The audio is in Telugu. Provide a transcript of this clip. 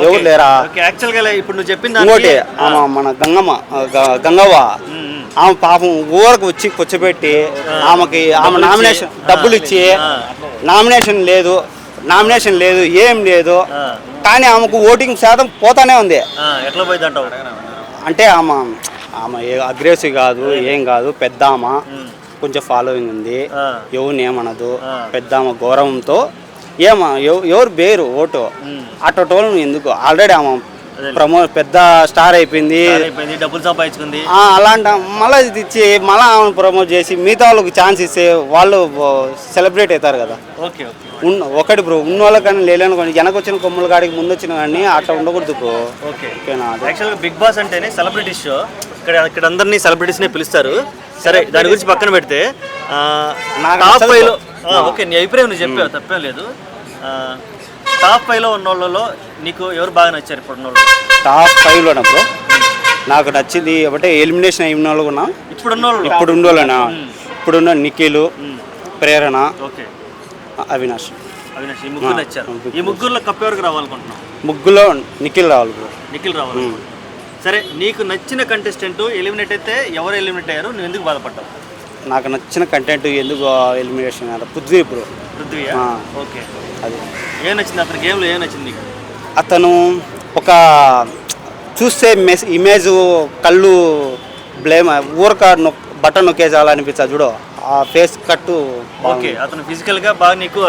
ఎవరు లేరా? ఇప్పుడు నువ్వు చెప్పిన ఇంకోటి ఆమె మన గంగమ్మ గ- గంగవ్వ. ఆమె పాపం ఊరకు వచ్చి కూర్చోబెట్టి ఆమెకి ఆమె నామినేషన్ డబ్బులు ఇచ్చి. నామినేషన్ లేదు నామినేషన్ లేదు ఏం లేదు. కానీ ఆమెకు ఓటింగ్ శాతం పోతానే ఉంది. ఆ, ఎట్లా పోయింది అంటావు అంటే ఆమె ఆమె అగ్రెసివ్ కాదు ఏం కాదు పెద్ద ఆమె కొంచెం ఫాలోయింగ్ ఉంది. ఆ. ఎవరిని ఏమనదు. పెద్ద ఆమె గౌరవంతో ఏమ ఎవ- ఎవరు బేరు ఓటు. అటోటోళ్ళు ఎందుకు? ఆల్రెడీ ఆమె. ప్రమో పెద్ద స్టార్ అయిపోయింది. డబ్బులు సంపాదించుకుంది. అలాంటి మళ్ళీ ఇది ఇచ్చి మళ్ళీ ఆమెను ప్రమోట్ చేసి మిగతా వాళ్ళకి ఛాన్స్ ఇస్తే వాళ్ళు సెలబ్రేట్ అవుతారు కదా. ఉన్న ఒకటి బ్రో ఉన్న వాళ్ళకన్నా లేలేను కానీ వెనక వచ్చిన కొమ్ముల కాడికి ముందు వచ్చిన కానీ అట్లా ఉండకూడదు బ్రో. యాక్చువల్గా బిగ్ బాస్ అంటేనే సెలబ్రిటీ షో ఇక్కడ ఇక్కడ అందరినీ సెలబ్రిటీస్నే పిలుస్తారు. సరే దాని గురించి పక్కన పెడితే నాకు టాప్. ఫైవ్లో ఓకే నీ అభిప్రాయం నువ్వు చెప్పావు తప్పేం లేదు. టాప్ ఫైవ్లో ఉన్న వాళ్ళలో నీకు ఎవరు బాగా నచ్చారు ఇప్పుడు ఉన్న వాళ్ళు టాప్ ఫైవ్లోనా బ్రో. నాకు నచ్చింది ఒకటే ఎలిమినేషన్ అయిన వాళ్ళు కూడా ఇప్పుడు ఉన్న వాళ్ళు ఇప్పుడు ఉండోళ్ళనా ఇప్పుడున్న నిఖిల్ ప్రేరణ ఓకే. అవినాష్. అవినాష్ ఈ ముగ్గురు నచ్చారు. ఈ ముగ్గురులో కప్ ఎవరికి రావాలనుకుంటున్నావు? ముగ్గులో నిఖిల్ రావాలి బ్రో. నిఖిల్ రావాలి. సరే నీకు నచ్చిన కంటెస్టెంట్ ఎలిమినేట్ అయితే ఎవరు ఎలిమినేట్ అయ్యారు? నువ్వు ఎందుకు బాధపడ్డావు? నాకు నచ్చిన కంటెంట్ ఎందుకు ఎలిమినేషన్ అయ్యారు పృథ్వీ బ్రో ఆ. ఓకే. అది. ఏం నచ్చింది? అతని గేమ్లో ఏం నచ్చింది నీకు? అతను ఒక చూస్తే మెస్ ఇమేజ్ కళ్ళు బ్లేమ్ ఊరక నొక్ బటన్ నొక్కేసాలనిపిస్తుంది చూడు. ఆ ఫేస్ కట్టు ఓకే. అతను ఫిజికల్గా బాగా నీకు